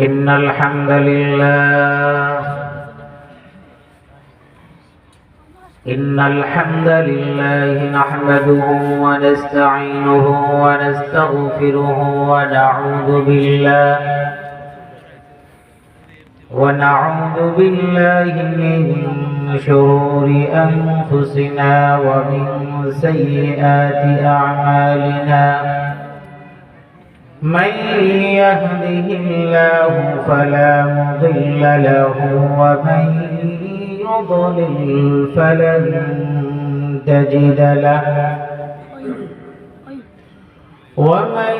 إن الحمد لله إن الحمد لله نحمده ونستعينه ونستغفره ونعوذ بالله ونعوذ بالله من شرور أنفسنا ومن سيئات أعمالنا من يهده الله فلا مضل له ومن يضلل فلن تجد له. ومن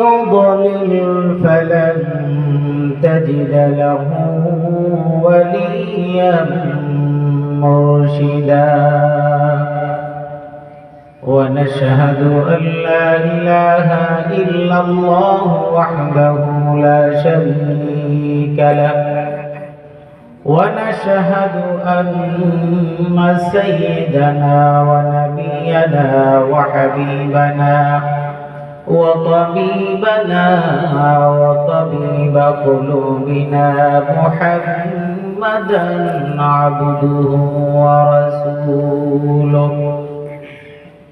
يضلل فلن تجد له وليا مرشدا. ونشهد أن لا إله إلا الله وحده لا شريك له. ونشهد أن سيدنا ونبينا وحبيبنا وطبيبنا وطبيب قلوبنا محمدا عبده ورسوله.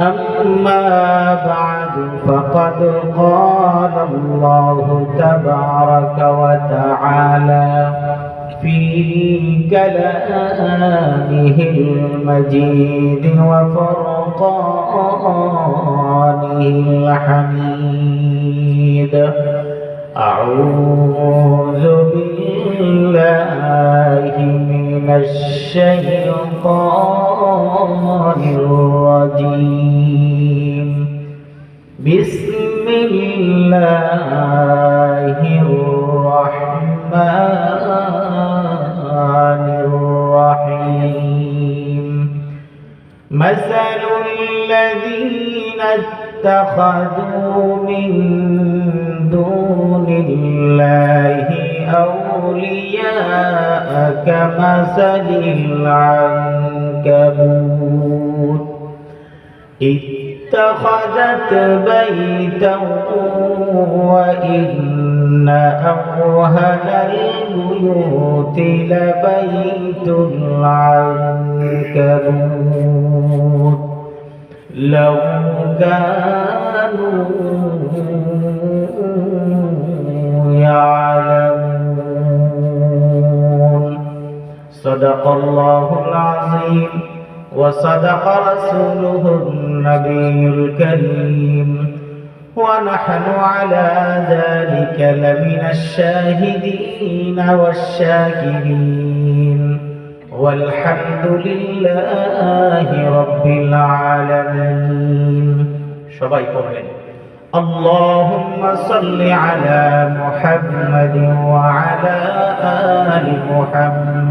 أما بعد فقد قال الله تبارك وتعالى في كلامه المجيد وفرقانه الحميد. أعوذ بالله من الشيطان الرجيم. بسم الله الرحمن الرحيم. مثل الذين اتخذوا من دون الله أولياء كمثل العنكبوت. اتخذت بيتا وإن أوهن البيوت لبيت العنكبوت. لو كانوا صدق الله العظيم وصدق رسوله النبي الكريم ونحن على ذلك لمن الشاهدين والشاكرين والحمد لله رب العالمين সবাই পড়লেন اللهم صل على محمد وعلى آل محمد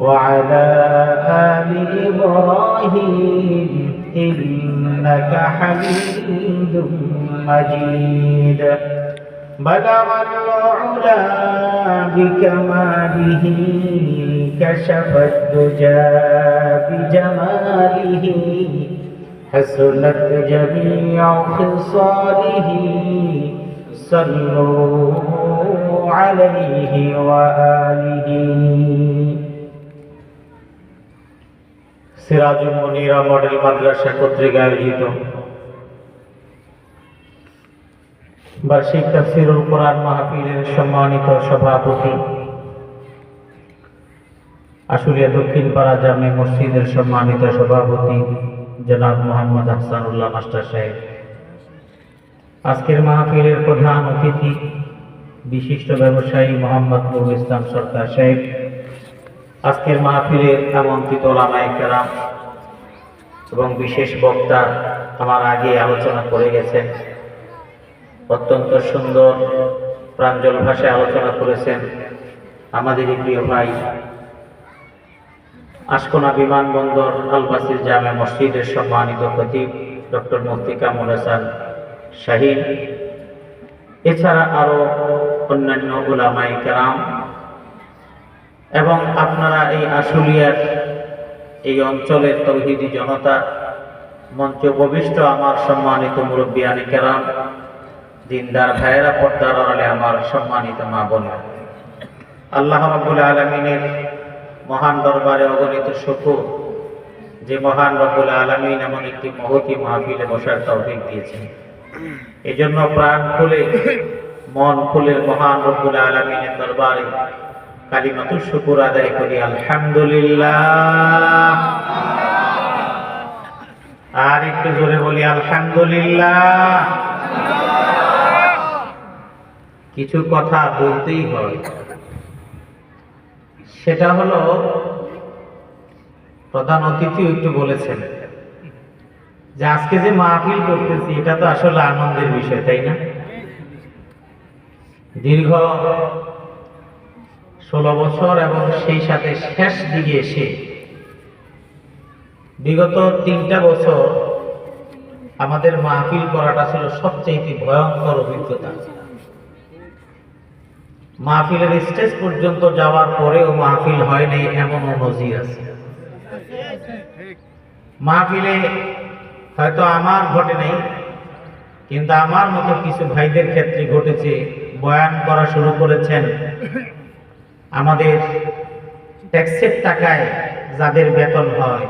وعلى آل إبراهيم إنك حميد مجيد. بلغ العلا بكماله كشف الدجى بجماله حسنت جميع خصاله صلوا عليه وآله. সিরাজুল মনিরা মডেল মাদ্রাসা কর্তৃক আয়োজিত। বার্ষিক তাফসিরুল কোরআন মাহফিলের সম্মানিত সভাপতি। আশুলিয়া দক্ষিণ পাড়া জামে মসজিদের সম্মানিত সভাপতি জনাব মোহাম্মদ হাসানুল্লাহ মাস্টার সাহেব। আজকের মাহফিলের প্রধান অতিথি বিশিষ্ট ব্যবসায়ী মোহাম্মদ নুরুল ইসলাম সরকার সাহেব। আজকের মাহফিলের আমন্ত্রিত ওলামায়ে কেরাম এবং বিশেষ বক্তা আমার আগে আলোচনা করে গেছেন। অত্যন্ত সুন্দর প্রাঞ্জল ভাষায় আলোচনা করেছেন আমাদেরই প্রিয় ভাই আশকোনা বিমানবন্দর আলবাসির জামে মসজিদের সম্মানিত খতিব ডক্টর মুফতি কামুল হাসান শাহিন এছাড়া আরও অন্যান্য উলামাই কেরাম এবং আপনারা এই আশুলিয়ার এই অঞ্চলের তৌহিদি জনতা, মঞ্চ উপবিষ্ট আমার সম্মানিত মুরব্বিয়ানি কেরাম, দিনদার ভাইয়েরা, পর্দার আড়ালে আমার সম্মানিত মা বোনেরা। আল্লাহ রাব্বুল আলমিনের মহান দরবারে অগণিত শুকুর, যে মহান রব্বুল আলমিন এমন একটি মহতি মাহফিলে বসার তৌফিক দিয়েছেন। এই জন্য প্রাণ খুলে, মন খুলে মহান রব্বুল আলমিনের দরবারে কালিমাত শুকুর আদায় করি, আলহামদুলিল্লাহ। আর একটু জোরে বলি, আলহামদুলিল্লাহ। কিছু কথা বলতেই হয়। সেটা হলো, প্রধান অতিথিও একটু বলেছেন যে আজকে যে মাহফিল করতেছি, এটা তো আসলে আনন্দের বিষয়, তাই না? দীর্ঘ ষোলো বছর এবং সেই সাথে শেষ দিকে এসে বিগত তিনটা বছর আমাদের মাহফিল করাটা ছিল সবচেয়ে ভয়ঙ্কর অভিজ্ঞতা। মাহফিলের স্টেজ পর্যন্ত যাওয়ার পরেও মাহফিল হয় নাই এমন নজির আছে। মাহফিলে হয়তো আমার ঘটে নেই, কিন্তু আমার মতো কিছু ভাইদের ক্ষেত্রে ঘটেছে, বয়ান করা শুরু করেছেন আমাদের ট্যাক্সের টাকায় যাদের বেতন হয়,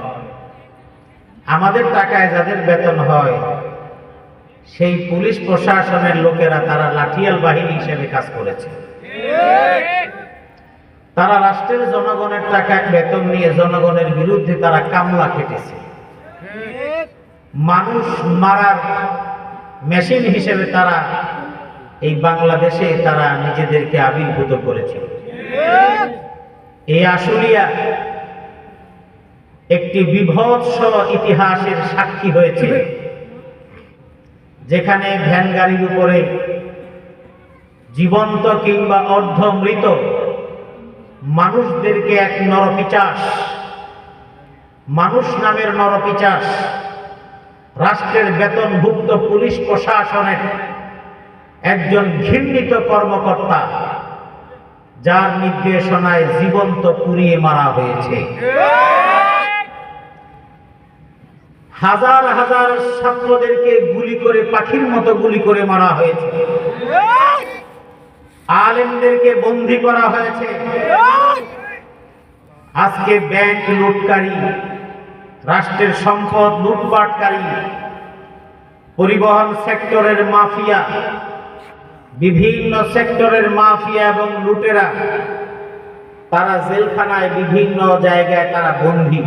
আমাদের টাকায় যাদের বেতন হয়, সেই পুলিশ প্রশাসনের লোকেরা তারা লাঠিয়াল বাহিনী হিসেবে কাজ করেছে। তারা রাষ্ট্রের জনগণের টাকায় বেতন নিয়ে জনগণের বিরুদ্ধে তারা কামলা খেটেছে। মানুষ মারার মেশিন হিসেবে তারা এই বাংলাদেশে তারা নিজেদেরকে আবির্ভূত করেছে এই আশুলিয়া একটি বিভৎস ইতিহাসের সাক্ষী হয়েছে, যেখানে ভ্যান গাড়ির উপরে জীবন্ত কিংবা অর্ধ মৃত মানুষদেরকে এক নরপিচাস, মানুষ নামের নরপিচাস, রাষ্ট্রের বেতনভুক্ত পুলিশ প্রশাসনের একজন ঘৃণিত কর্মকর্তা যার নির্দেশনায় জীবন্ত পুড়িয়ে মারা হয়েছে। হাজার হাজার ছাত্রদেরকে গুলি করে, পাখির মতো গুলি করে মারা হয়েছে। আলেমদেরকে বন্দি করা হয়েছে। আজকে ব্যাংক লুটকারী, রাষ্ট্রের সম্পদ লুটপাটকারী, পরিবহন সেক্টরের মাফিয়া বিভিন্ন সেক্টরের মাফিয়া এবং লুটেরা, তারা জেলখানায় বিভিন্ন জায়গায় তারা বন্দী।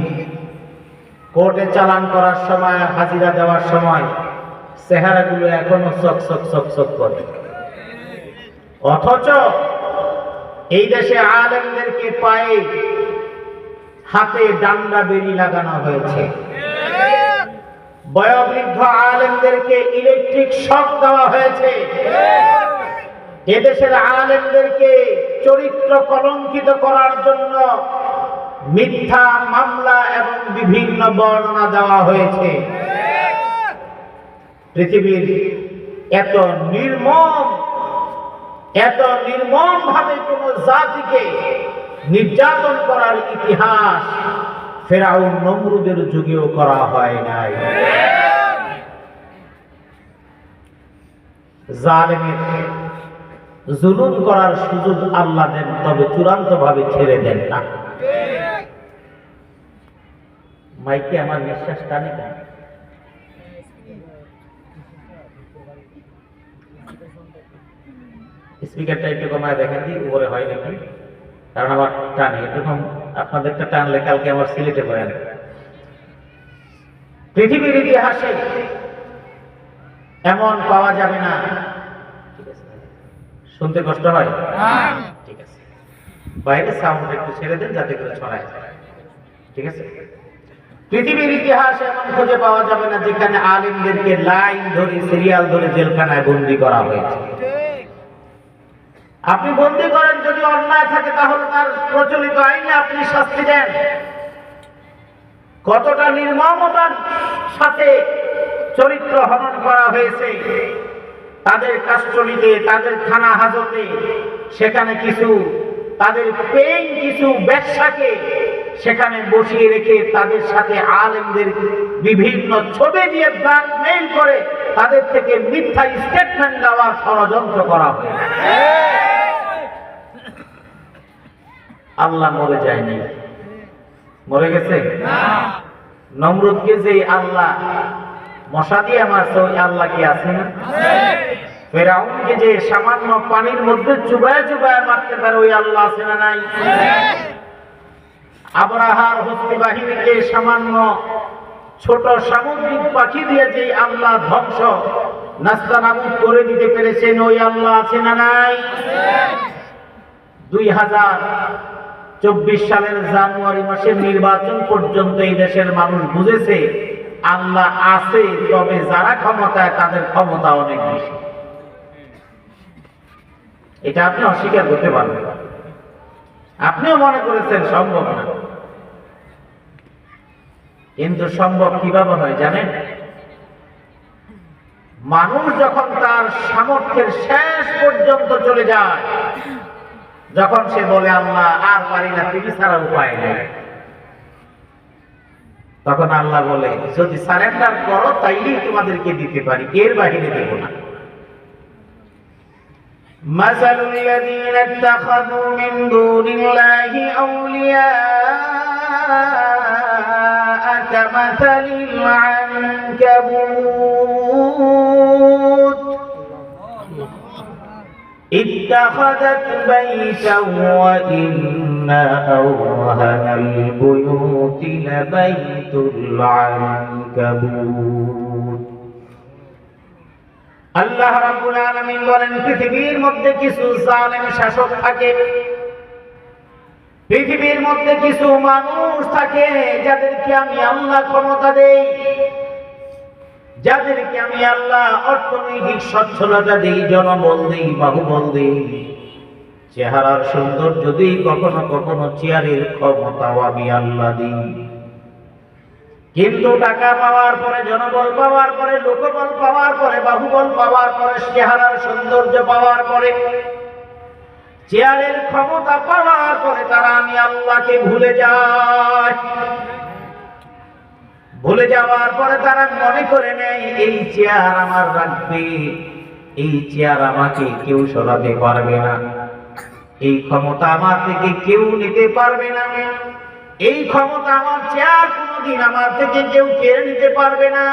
কোর্টে চালান করার সময়, হাজিরা দেওয়ার সময়, চেহারাগুলো এখনও চক চক চক চক করে। অথচ এই দেশে আলেমদেরকে পায়ে হাতে ডান্ডা বেরি লাগানো হয়েছে। বয়োবৃদ্ধ আলেমদেরকে ইলেকট্রিক শক দেওয়া হয়েছে। এদেশের আলেমদেরকে চরিত্র কলঙ্কিত করার জন্য মিথ্যা মামলা এবং বিভিন্ন বর্ণনা দেওয়া হয়েছে। পৃথিবীর এত নির্মম এত নির্মম ভাবে কোন জাতিকে নির্যাতন করার ইতিহাস ফেরাউন নমরুদের যুগেও করা হয় নাই। জালেমের জুলুম করার সুযোগ আল্লাহ দেন, তবে চূড়ান্ত ভাবে ছেড়ে দেন না। মাইকে আমার নিঃশ্বাস টানে কেন? স্পিকারটা একটু কমায় দেখেন দি, উপরে হয় নাকি? কারণ আমার টানে, এরকম আপনাদেরটা টানলে কালকে আমার সিলেটে বয়ান পৃথিবীর ইতিহাসে এমন পাওয়া যাবে না শুনতে কষ্ট হয়? ঠিক আছে। বাইরে সাউন্ড একটু ছেড়ে দেন যাতে করে ছড়ায়। ঠিক আছে? পৃথিবীর ইতিহাস এমন খুঁজে পাওয়া যাবে না যেখানে আলিমদেরকে লাইন ধরে সিরিয়াল ধরে জেলখানায় বন্দি করা হয়েছে। আপনি বন্দি করেন যদি অন্যায় থাকে তাহলে তার প্রচলিত আইনে আপনি শাস্তি দেন। কতটা নির্মমতার সাথে চরিত্র হনন করা হয়েছে তাদের কাস্টডিতে তাদের থানা হাজতে, সেখানে কিছু, তাদের পেইন কিছু ব্যবসাকে সেখানে বসিয়ে রেখে তাদের সাথে আলেমদের বিভিন্ন ছবি দিয়ে ব্ল্যাকমেইল করে তাদের থেকে মিথ্যা স্টেটমেন্ট দেওয়ার ষড়যন্ত্র করা হয়েছে। আল্লাহ মরে যায়নি। মরে গেছে? নমরুদকে যে আল্লাহ, মশা দিয়ে আমার ওই আল্লাহ কি আছে না? ফেরাউনকে যে সামান্য পানির মধ্যে চুবায় চুবায় মারতে পারে, ওই আল্লাহ আছে না নাই? আবরাহার হস্তি বাহিনীকে সামান্য ছোট সামুদ্রিক পাখি দিয়ে যে আল্লাহ ধ্বংস, নাস্তা নাবুদ করে দিতে পেরেছেন, ওই আল্লাহ আছে না নাই? দুই হাজার চব্বিশ সালের জানুয়ারি মাসের নির্বাচন পর্যন্ত এই দেশের মানুষ বুঝেছে, আল্লাহ আছে, তবে যারা ক্ষমতায় তাদের ক্ষমতা অনেক বেশি। এটা আপনি অস্বীকার করতে পারবেন আপনিও মনে করেছেন সম্ভব না। কিন্তু সম্ভব কীভাবে হয় জানেন? মানুষ যখন তার সামর্থ্যের শেষ পর্যন্ত চলে যায়, যখন সে বলে, আল্লাহ, আর পারি না, তিনি ছাড়া উপায় নেই। তখন আল্লাহ বলে, যদি সারেন্ডার করো, তাইলেই তোমাদেরকে দিতে পারি, এর বাহিরে দেব না। مثل الذين اتخذوا من دون الله أولياء كمثل العنكبوت. اتخذت بيتا وإن أوهن البيوت لبيت العنكبوت. আল্লাহ রাব্বুল আলামিন বলেন, পৃথিবীর মধ্যে কিছু জালেম শাসক থাকে। পৃথিবীর মধ্যে কিছু মানুষ থাকে যাদেরকে আমি আল্লাহ ক্ষমতা দেই। যাদেরকে আমি আল্লাহ অর্থনৈতিক সচ্ছলতা দিই, জনবল দিই, বাহুবল দিই। চেহারার সৌন্দর্য দিই, কখনো কখনো চেয়ারের ক্ষমতাও আমি আল্লাহ দিই। কিন্তু টাকা পাওয়ার পরে, জনবল পাওয়ার পরে, লোকবল পাওয়ার পরে, বাহুবল পাওয়ার পরে, চেহারার সৌন্দর্য পাওয়ার পরে, চেয়ারের ক্ষমতা পাওয়ার পরে তারা আমি আল্লাহকে ভুলে যায় ভুলে যাওয়ার পরে তারা মনে করে নেয়, এই চেয়ার আমার রাখবে এই চেয়ার আমাকে কেউ সরাতে পারবে না। এই ক্ষমতা আমার থেকে কেউ নিতে পারবে না। এই ক্ষমতা আমার চেয়ার কোনোদিন আমার থেকে কেউ কেড়ে নিতে পারবে না।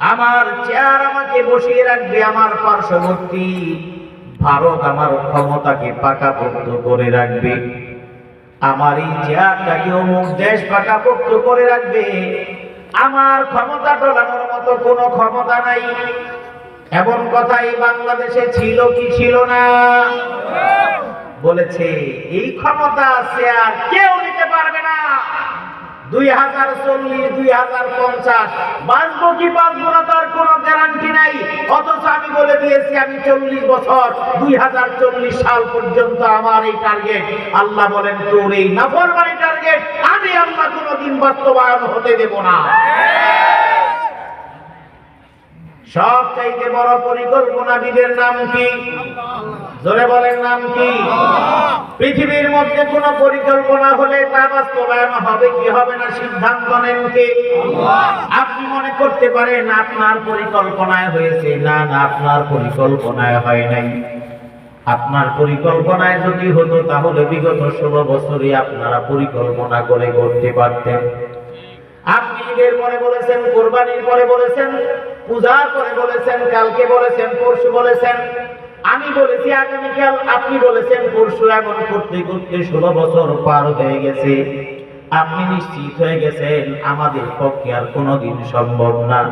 আমার চেয়ার আমাকে বসিয়ে রাখবে আমার পার্শ্ববর্তী। ভারত আমার ক্ষমতাকে পাকাপোক্ত করে রাখবে। আমার এই চেয়ারটাকে অমুক দেশ পাকাপোক্ত করে রাখবে। আমার ক্ষমতা টলানোর মতো কোনো ক্ষমতা নাই। এমন কথা এই বাংলাদেশে ছিল কি ছিল না? বলেছে, এই ক্ষমতা আছে আর কেউ নিতে পারবে না। দুই হাজার চল্লিশ, দুই হাজার পঞ্চাশ। বাঁচবো কি বাঁচবো না তার কোনো গ্যারান্টি নাই। অথচ আমি বলে দিয়েছি, আমি চল্লিশ বছর, দুই হাজার চল্লিশ সাল পর্যন্ত আমার এই টার্গেট আল্লাহ বলেন, তোর এই নাফরমানি টার্গেট আমি আল্লাহ কোনোদিন বাস্তবায়ন হতে দেব না। সব চাইতে বড় পরিকল্পনাবিদের নাম কি? জোরে বলেন নাম কি? পৃথিবীর মধ্যে কোন পরিকল্পনা হলে তা বাস্তবায়ন হবে কি হবে না সিদ্ধান্ত নেন কে? আপনি মনে করতে পারেন আপনার পরিকল্পনায় হয়েছে। না না, আপনার পরিকল্পনায় হয় নাই। আপনার পরিকল্পনায় যদি হতো তাহলে বিগত ষোলো বছরে আপনারা পরিকল্পনা করে করতে পারতেন। আপনি ঈদের পরে বলেছেন, কোরবানির পরে বলেছেন, পূজার পরে বলেছেন, কালকে বলেছেন, পরশু বলেছেন। আমি বলেছি আগামীকাল আপনি বলেছেন, পরশু এমন করতে করতে ষোলো বছর পার হয়ে গেছে। আপনি নিশ্চিত হয়ে গেছেন, আমাদের পক্ষে আর কোনোদিন সম্ভব না।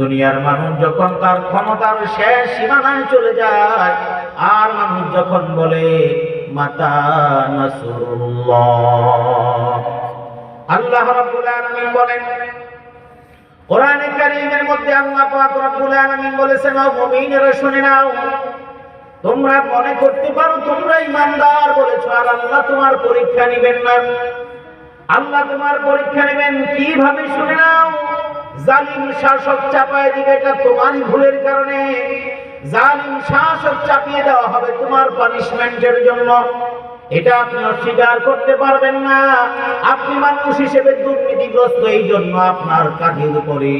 দুনিয়ার মানুষ যখন তার ক্ষমতার শেষ সীমানায় চলে যায়, আর মানুষ যখন বলে, মাতা নাসরুল্লাহ। আল্লাহ রাব্বুল আলামিন বলেন, কোরআনে কারীমের মধ্যে আল্লাহ পাক রব্বুল আলামিন বলেছেন, ও মুমিনেরা শুনে নাও তোমরা মনে করতে পারো তোমরা ইমানদার বলেছ, আর আল্লাহ তোমার পরীক্ষা নেবেন না। আল্লাহ তোমার পরীক্ষা নেবেন, কীভাবে শুনে নাও? জালিম শাসক চাপায় দিবে, এটা তোমারই ভুলের কারণে। জালিম শাসক চাপিয়ে দেওয়া হবে তোমার পানিশমেন্টের জন্য। এটা আপনি অস্বীকার করতে পারবেন না। আপনি মানুষ হিসেবে দুর্নীতিগ্রস্ত এই জন্য আপনার কাজের উপরে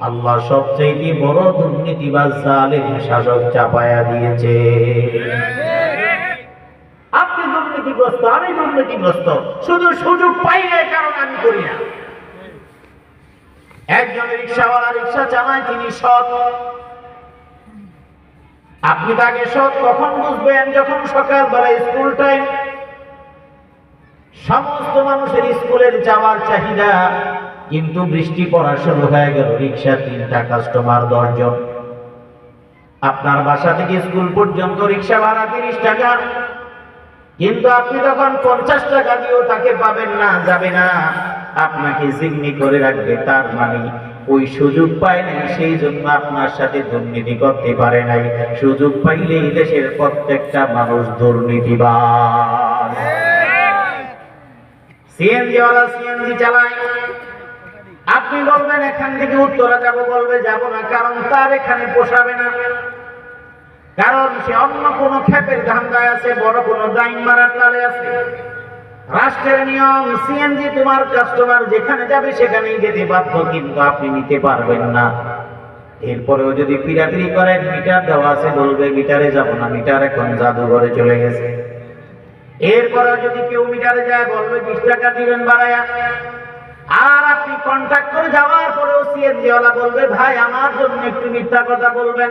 আল্লাহ সবচেয়ে বড় দুর্নীতিবাজ জালিম, শাসক চাপায়া দিয়েছে। আপনি দুর্নীতিগ্রস্ত, আমি দুর্নীতিগ্রস্ত। শুধু সুযোগ পাইলে কারণ আমি করি না। একজন রিক্সাওয়ালা রিক্সা চালায়, তিনি সৎ। আপনি তাকে সৎ কখন বুঝবেন? যখন সকালবেলা স্কুল টাইম সমস্ত মানুষের স্কুলের যাওয়ার চাহিদা কিন্তু বৃষ্টি পড়া শুরু হয়ে গেল রিক্সা তিনটা কাস্টমার দশজন। আপনার বাসা থেকে স্কুল পর্যন্ত রিক্সা ভাড়া তিরিশ টাকা। কিন্তু আপনি তখন পঞ্চাশ টাকা দিয়েও তাকে পাবেন না যাবে না। আপনাকে জিম্মি করে রাখবে তার মানে ওই সুযোগ পায় নাই সেই জন্য আপনার সাথে দুর্নীতি করতে পারে নাই। সুযোগ পাইলেই দেশের প্রত্যেকটা মানুষ দুর্নীতিবাদ সিএনজি ওয়ালা সিএনজি চালায়। আপনি বলবেন, এখান থেকে উত্তরা যাব, বলবে, যাব না, কারণ তার এখানে পোষাবে না। কারণ সে অন্য কোনো ক্ষেপের ধান্দায় আছে, বড় কোনো ডাইন মারার তালে আছে। রাষ্ট্রের নিয়ম সিএনজি তোমার কাস্টমার যেখানে যাবে সেখানেই যেতে বাধ্য, কিন্তু আপনি নিতে পারবেন না। এরপরেও যদি পিড়াপিড়ি করেন, মিটার দেওয়া আছে, বলবে, মিটারে যাব না, মিটার এখন জাদুঘরে চলে গেছে। এরপরেও যদি কেউ মিটারে যায়, বলবে, বিশ টাকা দিবেন বাড়ায়া। আর আপনি কন্ট্যাক্ট করে যাওয়ার পরেও সিএনজি ওয়ালা বলবে, ভাই, আমার জন্য একটু মিথ্যা কথা বলবেন।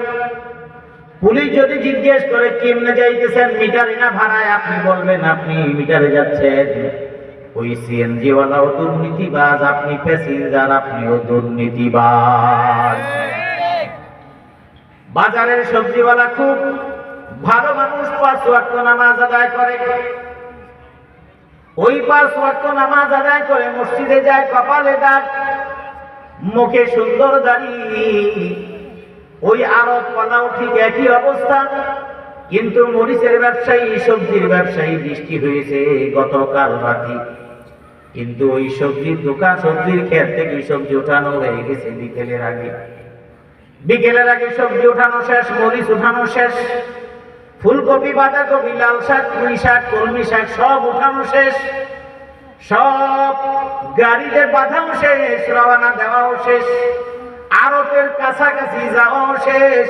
পুলিশ যদি জিজ্ঞেস করে, কেমনে যাইতেছেন? মিটারে না ভাড়ায়? আপনি বলবেন, আপনি মিটারে যাচ্ছেন। ওই সিএনজি ওয়ালাও দুর্নীতিবাজ, আপনি প্যাসেঞ্জার আপনিও দুর্নীতিবাজ। বাজারের সবজিওয়ালা খুব ভালো মানুষ, পাঁচ ওয়াক্ত নামাজ আদায় করে। ওই পাঁচ ওয়াক্ত নামাজ আদায় করে মসজিদে যায়, কপালে দাগ, মুখে সুন্দর দাড়ি। ওই আরব পালাও ঠিক একই অবস্থা, কিন্তু মরিচের ব্যবসায়ী, সবজির ব্যবসায়ী বৃষ্টি হয়েছে গতকাল রাতে। কিন্তু ওই সবজির দোকান, সবজির ক্ষেত থেকে সবজি ওঠানো হয়ে গেছে বিকেলের আগে। বিকেলের আগে সবজি ওঠানো শেষ, মরিচ ওঠানো শেষ। ফুলকপি, বাঁধাকপি, লাল শাক, পুঁই শাক, কলমি শাক, সব উঠানো শেষ। সব গাড়িতে বাঁধাও শেষ, রওনা দেওয়াও শেষ। আরতের কাছাকাছি যাওয়াও শেষ।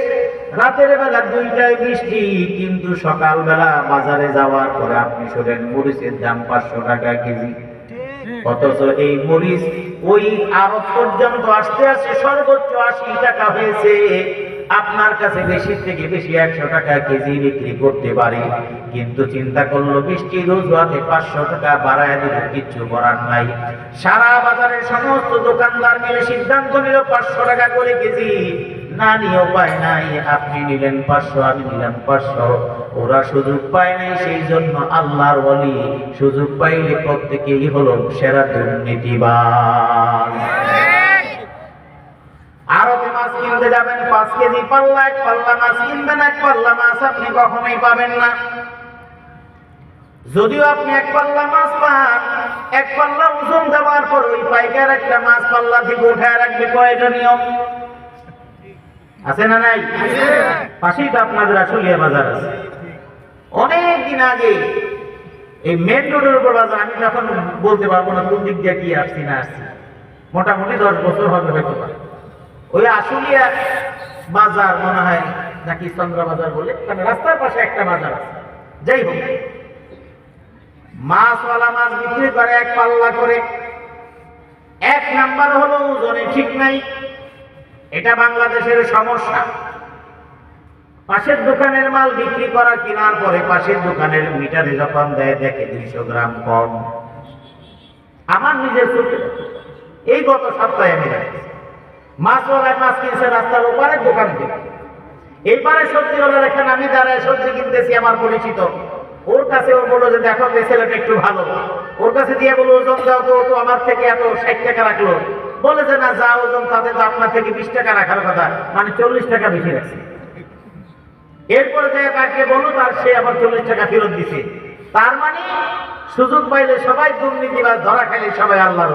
রাতের বেলা দুইটায় বৃষ্টি, কিন্তু সকালবেলা বাজারে যাওয়ার পরে আপনি শোনেন মরিচের দাম পাঁচশো টাকা কেজি। অথচ এই মরিচ ওই আরত পর্যন্ত আসতে আসতে সর্বোচ্চ আশি টাকা হয়েছে। আপনার কাছে বেশি থেকে বেশি একশো টাকা কেজি বিক্রি করতে পারে। কিন্তু চিন্তা করল বৃষ্টি রোজ পাঁচশো টাকা বাড়ায় দিল কিচ্ছু করার নাই। সারা বাজারের সমস্ত দোকানদার মিলে সিদ্ধান্ত নিল, পাঁচশো টাকা করে কেজি না নিয়ে উপায় নাই। আপনি নিলেন পাঁচশো, আমি নিলাম পাঁচশো। ওরা সুযোগ পায় নাই, সেই জন্য আল্লাহর বলি সুযোগ পাইলে প্রত্যেকেই হলো সেরা মাছ কিনতে যাবেন পাঁচ কেজি পাল্লা, এক পাল্লা মাছ কিনবেন, এক পাল্লা মাছ আপনি কখনোই পাবেন না। যদিও আপনি এক পাল্লা মাছ পান, এক পাল্লা ওজন দেওয়ার পর ওই পাইকার একটা মাছ পাল্লা থেকে উঠায় রাখবে কয়টা নিয়ম আছে না নাই? পাশেই তো আপনাদের আসলিয়া বাজার আছে। অনেক দিন আগে এই মেন রোডের উপর বাজার, আমি তখন বলতে পারব না কোন দিক দিয়ে কি আসছি না আসছি। মোটামুটি দশ বছর হবে হয়তো। ওই আশুলিয়া বাজার মনে হয় নাকি চন্দ্র বাজার বলে? রাস্তার পাশে একটা বাজার আছে। যাই হোক, মাছওয়ালা মাছ বিক্রি করে, এক পাল্লা করে। এক নাম্বার হলো ওজনে ঠিক নাই। এটা বাংলাদেশের সমস্যা। পাশের দোকানের মাল বিক্রি করা কেনার পরে পাশের দোকানের মিটারে যখন দেয়, দেখে দুইশো গ্রাম কম। আমার নিজের চোখে এই গত সপ্তাহে আমি দেখছি। মাছওয়ালায় মাছ কিনছে, রাস্তার ওপারে দোকান থেকে এইবারে সবজিওয়ালার এখানে আমি দাঁড়ায় সবজি কিনতেছি, আমার পরিচিত। ওর কাছে ও বলল যে, দেখো ছেলেটা একটু ভালো। ওর কাছে দিয়ে বলো ওজন দাও তো তো আমার থেকে এত ষাট টাকা রাখল। বলে যে, না, যা ওজন তাদের তো আপনার থেকে বিশ টাকা রাখার কথা মানে চল্লিশ টাকা বেশি রাখছে। এরপরে যে তাকে বলল, তার সে আবার চল্লিশ টাকা ফেরত দিছে। তার মানে সুযোগ পাইলে সবাই দুর্নীতিবাজ, ধরা খেলে সবাই আল্লাহর